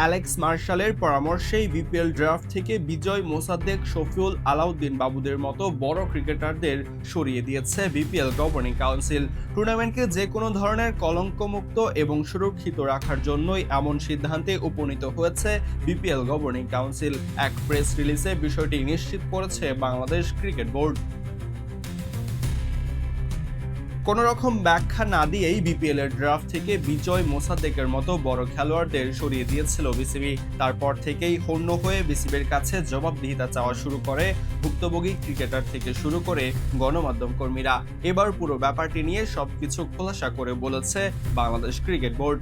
Alex মার্শালের পরামর্শেই BPL draft থেকে বিজয় মোসাদ্দেক, শফিউল আলাউদ্দিন বাবুদের মতো বড় ক্রিকেটারদের সরিয়ে দিয়েছে বিপিএল গভর্নিং কাউন্সিল। টুর্নামেন্টকে যে কোনো ধরনের কলঙ্কমুক্ত এবং সুরক্ষিত রাখার জন্যই এমন সিদ্ধান্তে উপনীত হয়েছে বিপিএল গভর্নিং কাউন্সিল। এক প্রেস রিলিজে বিষয়টি নিশ্চিত করেছে বাংলাদেশ ক্রিকেট বোর্ড। কোনো রকম ব্যাখ্যা না দিয়েই বিপিএল এর ড্রাফট থেকে বিজয় মোসাদ্দেকের মতো বড় খেলোয়াড়দের সরিয়ে দিয়েছিল বিসিবি। তারপর থেকেই হন্য হয়ে বিসিবির কাছে জবাবদিহিতা চাওয়া শুরু করে ভুক্তভোগী ক্রিকেটার থেকে শুরু করে গণমাধ্যম কর্মীরা। এবার পুরো ব্যাপারটি নিয়ে সবকিছু খোলাসা করে বলেছে বাংলাদেশ ক্রিকেট বোর্ড।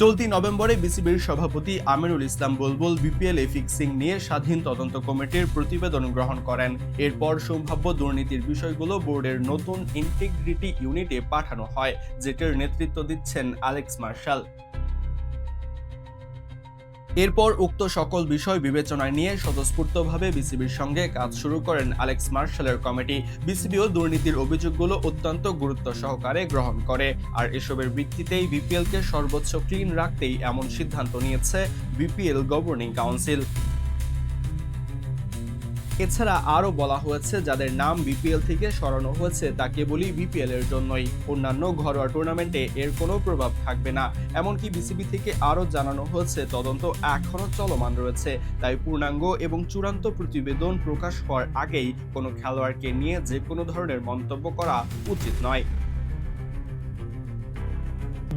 চলতি নভেম্বরে বিসিবির সভাপতি আমিরুল ইসলাম বুলবুল বিপিএল এ ফিক্সিং নিয়ে স্বাধীন তদন্ত কমিটির প্রতিবেদন গ্রহণ করেন। এরপর সম্ভাব্য দুর্নীতির বিষয়গুলো বোর্ডের নতুন ইন্টিগ্রিটি ইউনিটে পাঠানো হয়, যেটির নেতৃত্ব দিচ্ছেন আলেক্স মার্শাল। এরপর উক্ত সকল বিষয় বিবেচনায় নিয়ে স্বতঃস্ফূর্তভাবে বিসিবির সঙ্গে কাজ শুরু করেন আলেক্স মার্শালের কমিটি। বিসিবিও দুর্নীতির অভিযোগগুলো অত্যন্ত গুরুত্ব সহকারে গ্রহণ করে। আর এসবের ভিত্তিতেই বিপিএলকে সর্বোচ্চ ক্লিন রাখতেই এমন সিদ্ধান্ত নিয়েছে বিপিএল গভর্নিং কাউন্সিল। এছাড়া আরও বলা হয়েছে, যাদের নাম বিপিএল থেকে সরানো হয়েছে তা কেবলই বিপিএল এর জন্যই। অন্যান্য ঘরোয়া টুর্নামেন্টে এর কোনো প্রভাব থাকবে না। এমনকি বিসিবি থেকে আরও জানানো হয়েছে, তদন্ত এখনও চলমান রয়েছে। তাই পূর্ণাঙ্গ এবং চূড়ান্ত প্রতিবেদন প্রকাশ হওয়ার আগেই কোনো খেলোয়াড়কে নিয়ে যে কোনো ধরনের মন্তব্য করা উচিত নয়।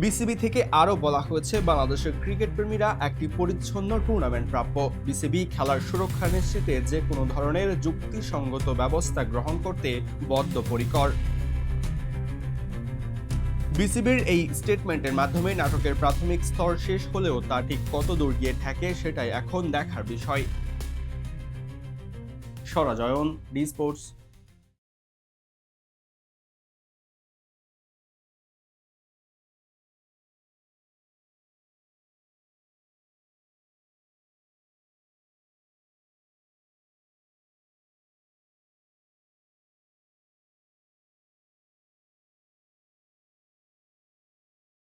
বিসিবি থেকে আরও বলা হয়েছে, বাংলাদেশের ক্রিকেট প্রেমীরা একটি পরিচ্ছন্ন টুর্নামেন্ট প্রাপ্য। বিসিবি খেলার সুরক্ষা নিশ্চিতে যে কোনো ধরনের যুক্তিসঙ্গত ব্যবস্থা গ্রহণ করতে বদ্ধপরিকর। বিসিবির এই স্টেটমেন্টের মাধ্যমে নাটকের প্রাথমিক স্তর শেষ হলেও তা ঠিক কত দূর গিয়ে ঠেকে সেটাই এখন দেখার বিষয়। সরাজয়ন ডি স্পোর্টস।